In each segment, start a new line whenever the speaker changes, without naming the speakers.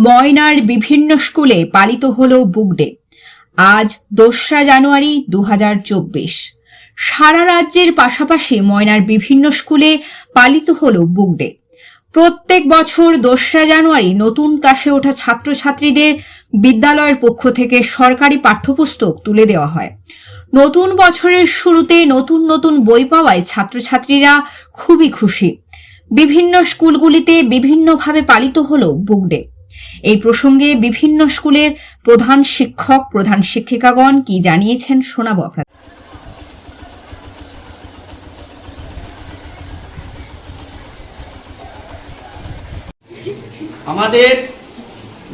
ময়নার বিভিন্ন স্কুলে পালিত হল বুক ডে আজ দোসরা জানুয়ারি দু হাজার চব্বিশ। সারা রাজ্যের পাশাপাশি ময়নার বিভিন্ন স্কুলে পালিত হল বুক ডে প্রত্যেক বছর দোসরা জানুয়ারি নতুন ক্লাসে ওঠা ছাত্রছাত্রীদের বিদ্যালয়ের পক্ষ থেকে সরকারি পাঠ্যপুস্তক তুলে দেওয়া হয়। নতুন বছরের শুরুতে নতুন নতুন বই পাওয়ায় ছাত্রছাত্রীরা খুবই খুশি। বিভিন্ন স্কুলগুলিতে বিভিন্নভাবে পালিত হল বুক ডে এই প্রসঙ্গে বিভিন্ন স্কুলের প্রধান শিক্ষক, প্রধান শিক্ষিকাগণ কি জানিয়েছেন শোনাবো আপনাদের।
আমাদের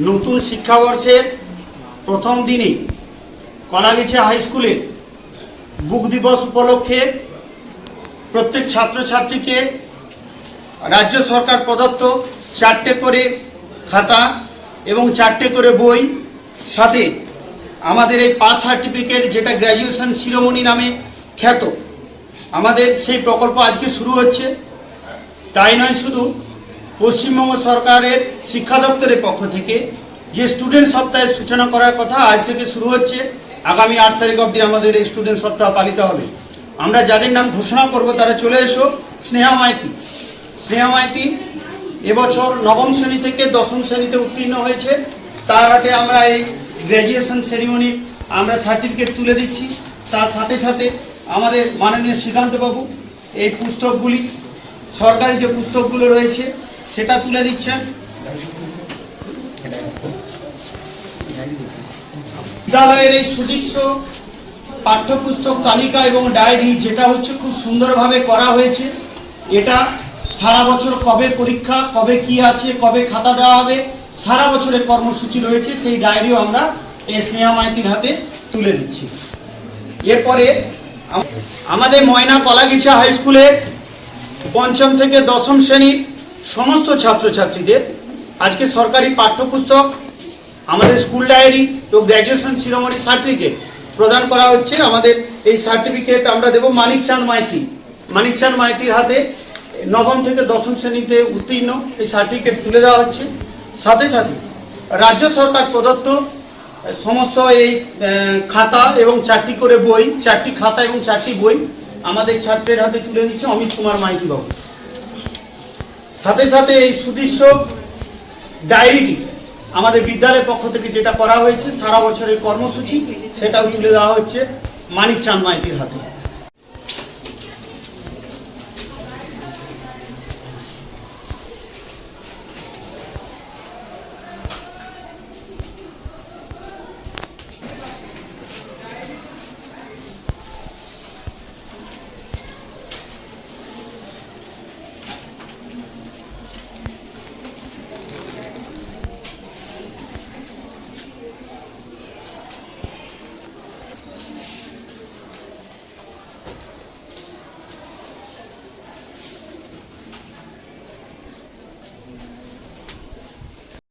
নতুন শিক্ষাবর্ষের প্রথম দিনেই কলাগেছে হাই স্কুলে বুক দিবস উপলক্ষে প্রত্যেক ছাত্রছাত্রীকে রাজ্য সরকার প্রদত্ত চারটে করে খাতা এবং চারটে করে বই। সাথে আমাদের এই পাস সার্টিফিকেট যেটা গ্র্যাজুয়েশন শিরোমণি নামে খ্যাত, আমাদের সেই প্রকল্প আজকে শুরু হচ্ছে। তাই নয় শুধু, পশ্চিমবঙ্গ সরকারের শিক্ষা দপ্তরের পক্ষ থেকে যে স্টুডেন্ট সপ্তাহের সূচনা করার কথা আজ থেকে শুরু হচ্ছে, আগামী আট তারিখ অবধি আমাদের এই স্টুডেন্ট সপ্তাহ পালিত হবে। আমরা যাদের নাম ঘোষণা করব তারা চলে এসো। স্নেহা মাইতি স্নেহা মাইতি এবছর নবম শ্রেণি থেকে দশম শ্রেণীতে উত্তীর্ণ হয়েছে। তার হাতে আমরা এই গ্র্যাজুয়েশন সেরিমনির আমরা সার্টিফিকেট তুলে দিচ্ছি। তার সাথে সাথে আমাদের মাননীয় শ্রীকান্তবাবু এই পুস্তকগুলি, সরকারি যে পুস্তকগুলো রয়েছে, সেটা তুলে দিচ্ছেন। বিদ্যালয়ের এই সুদৃশ্য পাঠ্যপুস্তক তালিকা এবং ডায়েরি, যেটা হচ্ছে খুব সুন্দরভাবে করা হয়েছে। এটা সারা বছর কবে পরীক্ষা, কবে কি আছে, কবে খাতা দেওয়া হবে, সারা বছরের কর্মসূচি রয়েছে, সেই ডায়েরিও আমরা স্নেহা মাইতির হাতে তুলে দিচ্ছি। এরপরে আমাদের ময়না কলাগিছা হাই স্কুলের পঞ্চম থেকে দশম শ্রেণির সমস্ত ছাত্রছাত্রীদের আজকে সরকারি পাঠ্যপুস্তক, আমাদের স্কুল ডায়েরি ও গ্র্যাজুয়েশন শিরোমণি সার্টিফিকেট প্রদান করা হচ্ছে। আমাদের এই সার্টিফিকেট আমরা দেব মানিক চাঁদ মাইতি। মানিক চাঁদ মাইতির হাতে নবম থেকে দশম শ্রেণীতে উত্তীর্ণ, এই সার্টিফিকেট তুলে দেওয়া হচ্ছে। সাথে সাথে রাজ্য সরকার প্রদত্ত সমস্ত এই খাতা এবং চারটি করে বই, চারটি খাতা এবং চারটি বই আমাদের ছাত্রের হাতে তুলে দিচ্ছে অমিত কুমার মাইতি বাবু সাথে সাথে এই সুদৃশ্য ডায়েরিটি আমাদের বিদ্যালয়ের পক্ষ থেকে যেটা করা হয়েছে, সারা বছরের কর্মসূচি, সেটাও তুলে দেওয়া হচ্ছে মানিক চাঁদ মাইতির হাতে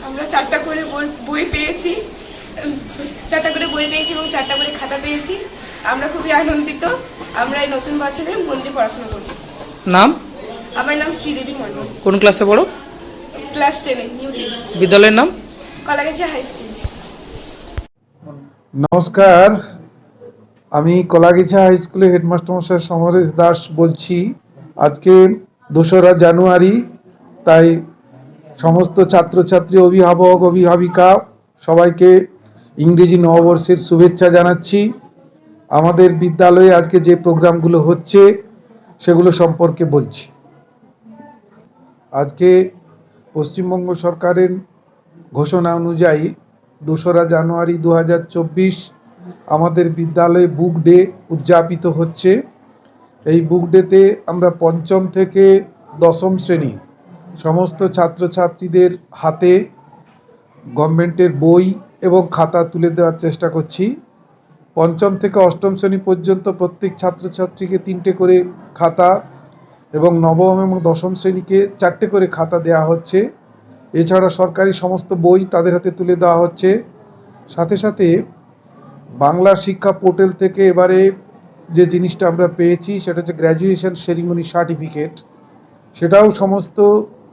আমরা চারটা করে বই- বই পেয়েছি। চারটা করে বই পেয়েছি এবং চারটা করে খাতা পেয়েছি। আমরা খুবই আনন্দিত। আমরা এই নতুন বছরে মন দিয়ে পড়াশোনা করব।
নাম?
আমার নাম শ্রীদেবী মন্ডল
কোন ক্লাসে পড়ো?
ক্লাস টেনে নিউ
বিদ্যালয়ের নাম?
Kalagachhi high school.
নমস্কার। আমি কলাগিছা হাই স্কুলের হেডমাস্টার মশাই সমরেশ দাস বলছি। আজকে দোসরা জানুয়ারি তাই সমস্ত ছাত্রছাত্রী, অভিভাবক, অভিভাবিকা, সবাইকে ইংরেজি নববর্ষের শুভেচ্ছা জানাচ্ছি। আমাদের বিদ্যালয়ে আজকে যে প্রোগ্রামগুলো হচ্ছে, সেগুলো সম্পর্কে বলছি। আজকে পশ্চিমবঙ্গ সরকারের ঘোষণা অনুযায়ী দোসরা জানুয়ারি দু হাজার চব্বিশ আমাদের বিদ্যালয়ে বুক ডে উদযাপিত হচ্ছে। এই বুক ডেতে আমরা পঞ্চম থেকে দশম শ্রেণি সমস্ত ছাত্রছাত্রীদের হাতে গভর্নমেন্টের বই এবং খাতা তুলে দেওয়ার চেষ্টা করছি। পঞ্চম থেকে অষ্টম শ্রেণি পর্যন্ত প্রত্যেক ছাত্রছাত্রীকে তিনটে করে খাতা এবং নবম এবং দশম শ্রেণীকে চারটে করে খাতা দেওয়া হচ্ছে। এছাড়া সরকারি সমস্ত বই তাদের হাতে তুলে দেওয়া হচ্ছে। সাথে সাথে বাংলা শিক্ষা পোর্টাল থেকে এবারে যে জিনিসটা আমরা পেয়েছি সেটা হচ্ছে গ্র্যাজুয়েশন সেরিমনি সার্টিফিকেট সেটাও সমস্ত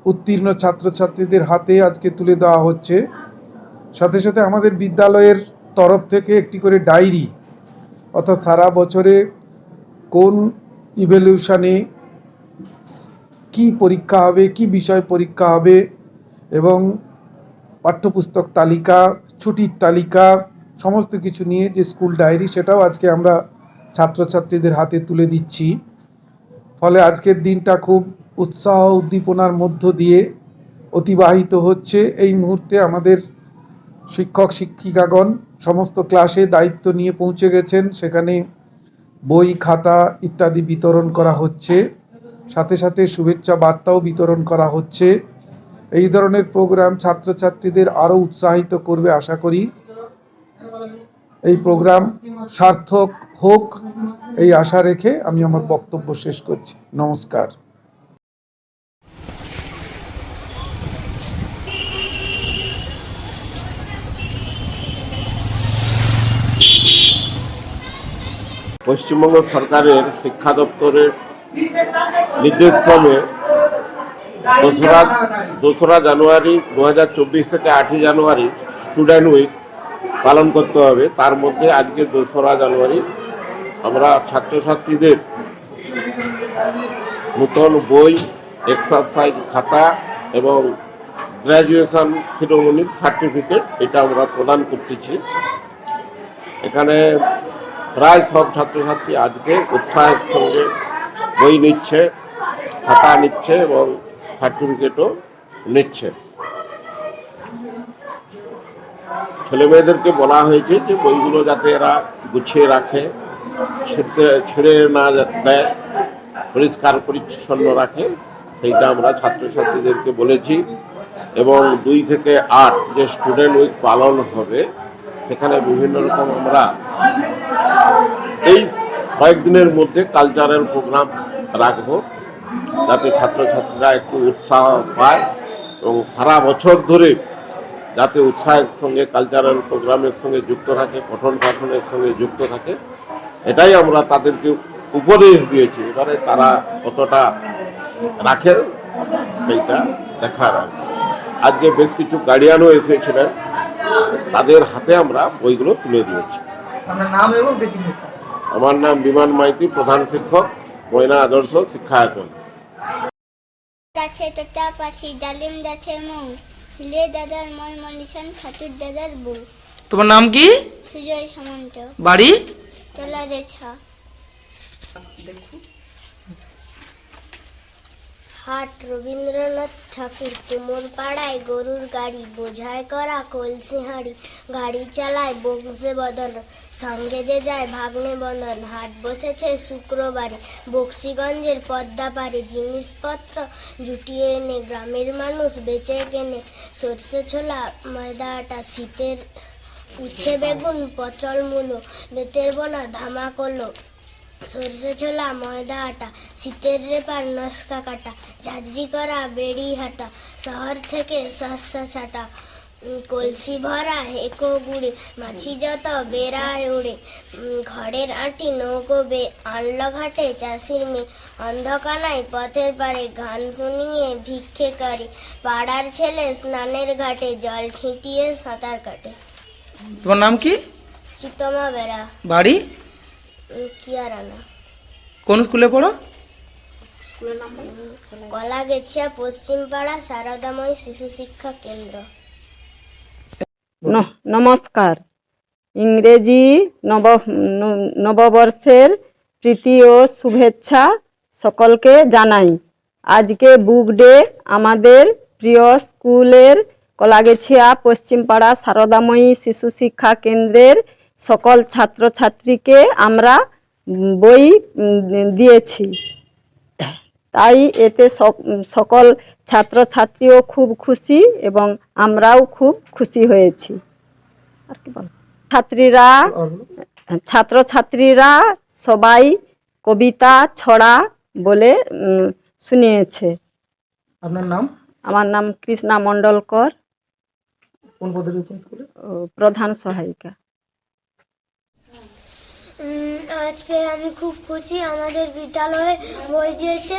উত্তীর্ণ ছাত্রছাত্রীদের হাতে আজকে তুলে দেওয়া হচ্ছে। সাথে সাথে আমাদের বিদ্যালয়ের তরফ থেকে একটি করে ডায়েরি, অর্থাৎ সারা বছরে কোন ইভ্যালুয়েশনে কি পরীক্ষা হবে, কি বিষয় পরীক্ষা হবে এবং পাঠ্যপুস্তক তালিকা, ছুটির তালিকা, সমস্ত কিছু নিয়ে যে স্কুল ডায়েরি সেটাও আজকে আমরা ছাত্রছাত্রীদের হাতে তুলে দিচ্ছি। ফলে আজকের দিনটা খুব উৎসাহ উদ্দীপনার মধ্য দিয়ে অতিবাহিত হচ্ছে এই মুহূর্তে আমাদের শিক্ষক শিক্ষিকাগণ সমস্ত ক্লাসে দায়িত্ব নিয়ে পৌঁছে গেছেন। সেখানে বই, খাতা ইত্যাদি বিতরণ করা হচ্ছে। সাথে সাথে শুভেচ্ছা বার্তাও বিতরণ করা হচ্ছে। এই ধরনের প্রোগ্রাম ছাত্রছাত্রীদের আরও উৎসাহিত করবে আশা করি। এই প্রোগ্রাম সার্থক হোক, এই আশা রেখে আমি আমার বক্তব্য শেষ করছি। নমস্কার।
পশ্চিমবঙ্গ সরকারের শিক্ষা দপ্তরের নির্দেশক্রমে দোসরা দোসরা জানুয়ারি দু হাজার চব্বিশ থেকে আটই জানুয়ারি স্টুডেন্ট উইক পালন করতে হবে। তার মধ্যে আজকে দোসরা জানুয়ারি আমরা ছাত্রছাত্রীদের নূতন বই, এক্সারসাইজ খাতা এবং গ্র্যাজুয়েশন শিরোমণির সার্টিফিকেট এটা আমরা প্রদান করতেছি। এখানে প্রায় সব ছাত্রছাত্রী আজকে উৎসাহের সঙ্গে বই নিচ্ছে, খাতা নিচ্ছে এবং সার্টিফিকেটও নিচ্ছে। ছেলে মেয়েদেরকে বলা হয়েছে যে বইগুলো যাতে এরা গুছিয়ে রাখে ছেড়ে ছিঁড়ে না দেয়, পরিষ্কার, পরিচ্ছন্ন রাখে, সেইটা আমরা ছাত্রছাত্রীদেরকে বলেছি। এবং দুই থেকে আট যে স্টুডেন্ট উইক পালন হবে, সেখানে বিভিন্ন রকম আমরা এই কয়েকদিনের মধ্যে কালচারাল প্রোগ্রাম রাখব, যাতে ছাত্রছাত্রীরা একটু উৎসাহ পায় এবং সারা বছর ধরে যাতে উৎসাহের সঙ্গে, কালচারাল প্রোগ্রামের সঙ্গে যুক্ত থাকে, পঠন পাঠনের সঙ্গে যুক্ত থাকে। এটাই আমরা তাদেরকে উপদেশ দিয়েছি। এবারে তারা কতটা রাখে সেইটা দেখার আজকে বেশ কিছু গার্ডিয়ানও এসেছিলেন। তাদের হাতে আমরা বইগুলো তুলে দিয়েছি। আমার নাম বিমান মাইতি প্রধান শিক্ষক ময়না আদর্শ শিক্ষায়তন
গাছে তোতা পাখি ডালিম গাছে হিলে দাদার খাতুর দাদার বউ।
তোমার নাম কি?
সুজয় সামন্ত।
বাড়ি?
তোলা দেছা হাট রবীন্দ্রনাথ ঠাকুর কুমোর পাড়ায় গরুর গাড়ি, বোঝায় করা কলসি হাঁড়ি, গাড়ি চালায় বকসে বদন, সঙ্গে যে যায় ভাগ্নে বন্ধন, হাট বসেছে শুক্রবারে, বক্সিগঞ্জের পদ্মা পারে জিনিসপত্র জুটিয়ে এনে গ্রামের মানুষ বেচে কেনে, সর্ষে ছোলা, ময়দা আটা, শীতের উচ্ছে, বেগুন, পটল, মূলো, বেতের বোনা, ধামা করল সরষে ছোলা ময়দা আটা শীতের রেপার নস্কা কাটা ঝাঁঝরি করা বেড়ি হাতা শহর থেকে সস্তা ছাটা কলসি ভরা হেকো গুড়ে মাছি যত বেড়ায় উড়ে ঘরের আটি নৌকো বে আনলো ঘাটে চাষির মেয়ে অন্ধকানায় পথের পাড়ে গান শুনিয়ে ভিক্ষে করে পাড়ার ছেলে স্নানের ঘাটে জল ছিটিয়ে সাঁতার কাটে।
তোমার নাম কি?
শ্রীতমা বেড়া।
বাড়ি?
কিয়ারানা
কোন স্কুলে পড়ো?
কলা গেছিয়া পশ্চিমপাড়া শারদাময় শিশু শিক্ষা কেন্দ্র
নমস্কার। ইংরেজি নব নববর্ষের প্রীতি ও শুভেচ্ছা সকলকে জানাই। আজকে বুক ডে আমাদের প্রিয় স্কুলের কলাগেছিয়া পশ্চিমপাড়া সারদাময়ী শিশু শিক্ষা কেন্দ্রের সকল ছাত্রছাত্রীকে আমরা বই দিয়েছি। তাই এতে সক- সকল ছাত্রছাত্রীও খুব খুশি এবং আমরাও খুব খুশি হয়েছি। আর কি বল? ছাত্রীরা ছাত্রছাত্রীরা সবাই কবিতা ছড়া বলে শুনিয়েছে।
আপনার নাম?
আমার নাম কৃষ্ণা মণ্ডলকর।
কোন
প্রধান সহায়িকা।
আজকে আমি খুব খুশি আমাদের বিদ্যালয়ে বই দিয়েছে।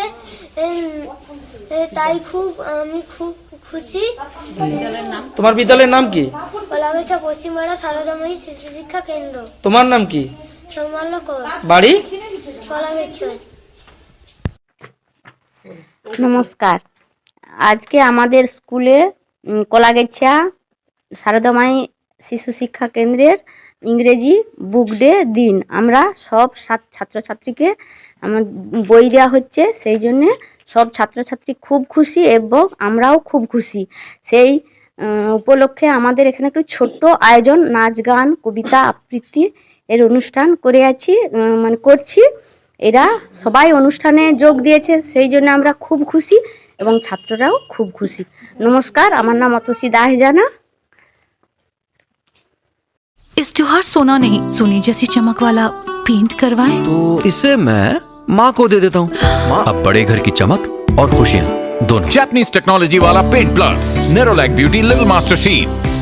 তাই খুব আমি খুব খুশি।
তোমার বিদ্যালয়ের নাম কি?
কলা কলাগাছা পশ্চিমবাড়া সারদাময়ী শিশু শিক্ষা কেন্দ্র।
তোমার নাম কি?
সৌমাল্য কর।
বাড়ি?
কলাগাছা।
নমস্কার। আজকে আমাদের স্কুলে কলাগেছা সারদামাই শিশু শিক্ষা কেন্দ্রের ইংরেজি বুক ডে দিন। আমরা সব ছাত- ছাত্রছাত্রীকে আমার বই দেওয়া হচ্ছে। সেই জন্যে সব ছাত্রছাত্রী খুব খুশি এবং আমরাও খুব খুশি। সেই উপলক্ষে আমাদের এখানে একটু ছোট্ট আয়োজন, নাচ গান, কবিতা আবৃত্তি এর অনুষ্ঠান করে আছি মানে করছি। এরা সবাই অনুষ্ঠানে যোগ দিয়েছে। সেই জন্য আমরা খুব খুশি এবং ছাত্ররাও খুব খুশি। নমস্কার। আমার নাম অতসী দাহজানা।
इस त्योहार सोना नहीं सोने जैसी चमक वाला पेंट करवाए।
तो इसे मैं माँ को दे देता हूँ। माँ। अब बड़े घर की चमक और खुशियाँ दोनों।
जैपनीज टेक्नोलॉजी वाला paint plus Nerolac beauty little master sheet